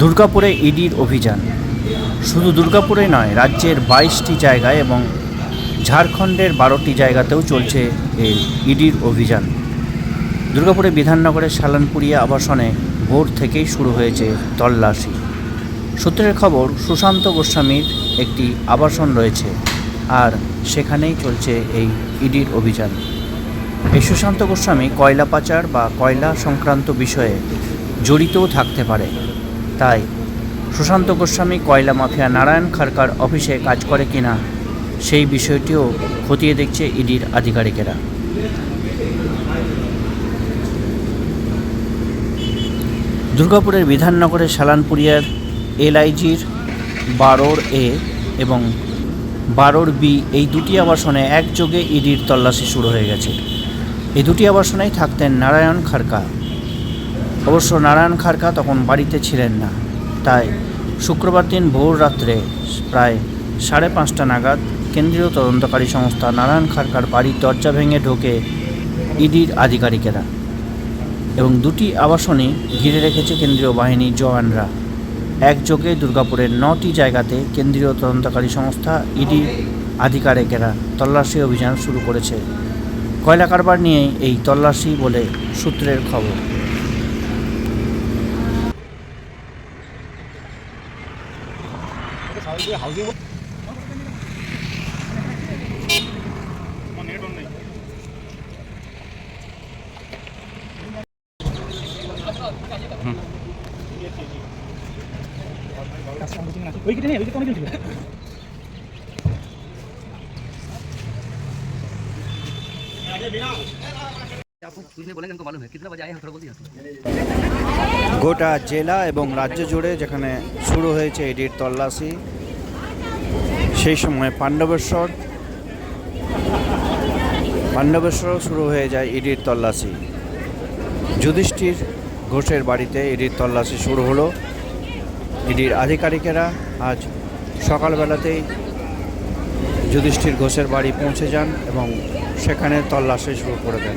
দুর্গাপুরে ইডির অভিযান। শুধু দুর্গাপুরে নয়, রাজ্যের বাইশটি জায়গায় এবং ঝাড়খণ্ডের বারোটি জায়গাতেও চলছে এই ইডির অভিযান। দুর্গাপুরে বিধাননগরের সালানপুরিয়া আবাসনে ভোর থেকেই শুরু হয়েছে তল্লাশি। সূত্রের খবর, সুশান্ত গোস্বামীর একটি আবাসন রয়েছে আর সেখানেই চলছে এই ইডির অভিযান। এই সুশান্ত গোস্বামী কয়লা পাচার বা কয়লা সংক্রান্ত বিষয়ে জড়িতও থাকতে পারে। তাই সুশান্ত গোস্বামী, কয়লা মাফিয়া নারায়ণ খারকার অফিসে কাজ করে কিনা সেই বিষয়টিও খতিয়ে দেখছে ইডির আধিকারিকেরা। দুর্গাপুরের বিধাননগরের সালানপুরিয়ার এলআইজির বারোর এ এবং বারোর বি এই দুটি আবাসনে একযোগে ইডির তল্লাশি শুরু হয়ে গেছে। এই দুটি আবাসনেই থাকতেন নারায়ণ খারকা অবশ্য নারায়ণ খারকা তখন বাড়িতে ছিলেন না। তাই শুক্রবার দিন ভোর রাত্রে প্রায় সাড়ে পাঁচটা নাগাদ কেন্দ্রীয় তদন্তকারী সংস্থা নারায়ণ খারকার বাড়ির দরজা ভেঙে ঢোকে ইডির আধিকারিকেরা এবং দুটি আবাসনই ঘিরে রেখেছে কেন্দ্রীয় বাহিনীর জওয়ানরা। একযোগে দুর্গাপুরের নটি জায়গাতে কেন্দ্রীয় তদন্তকারী সংস্থা ইডি আধিকারিকেরা তল্লাশি অভিযান শুরু করেছে। কয়লা কারবার নিয়ে এই তল্লাশি বলে সূত্রের খবর। গোটা জেলা এবং রাজ্য জুড়ে যেখানে শুরু হয়েছে এডির তল্লাশি। সেই সময় পাণ্ডবেশ্বর, পাণ্ডবেশ্বরও শুরু হয়ে যায় ইডির তল্লাশি। যুধিষ্ঠির ঘোষের বাড়িতে ইডির তল্লাশি শুরু হলো। ইডির আধিকারিকেরা আজ সকালবেলাতেই যুধিষ্ঠির ঘোষের বাড়ি পৌঁছে যান এবং সেখানে তল্লাশি শুরু করে দেন।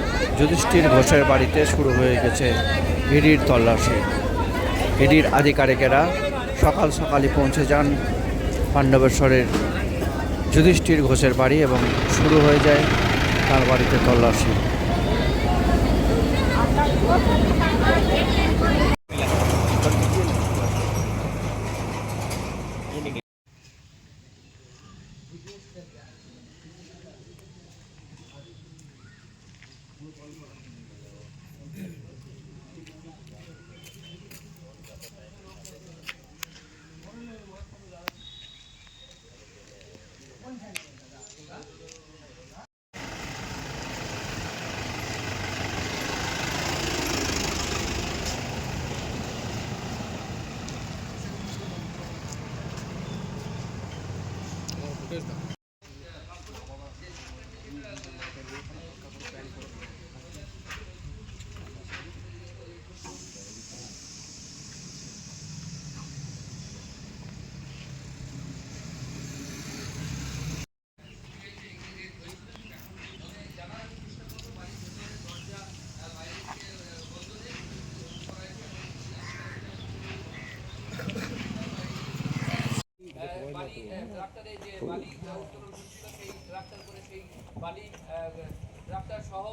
যুধিষ্ঠির ঘোষের বাড়িতে শুরু হয়ে গেছে ইডির তল্লাশি। ইডির আধিকারিকেরা সকাল সকালই পৌঁছে যান পাণ্ডবেশ্বরের যুধিষ্ঠির ঘোষের বাড়ি এবং শুরু হয়ে যায় তার বাড়িতে তল্লাশি। বালি ট্রাক্টরে যে বালি উত্তোলন হচ্ছিল সেই ট্রাক্টর করে সেই বালি ট্রাক্টর সহ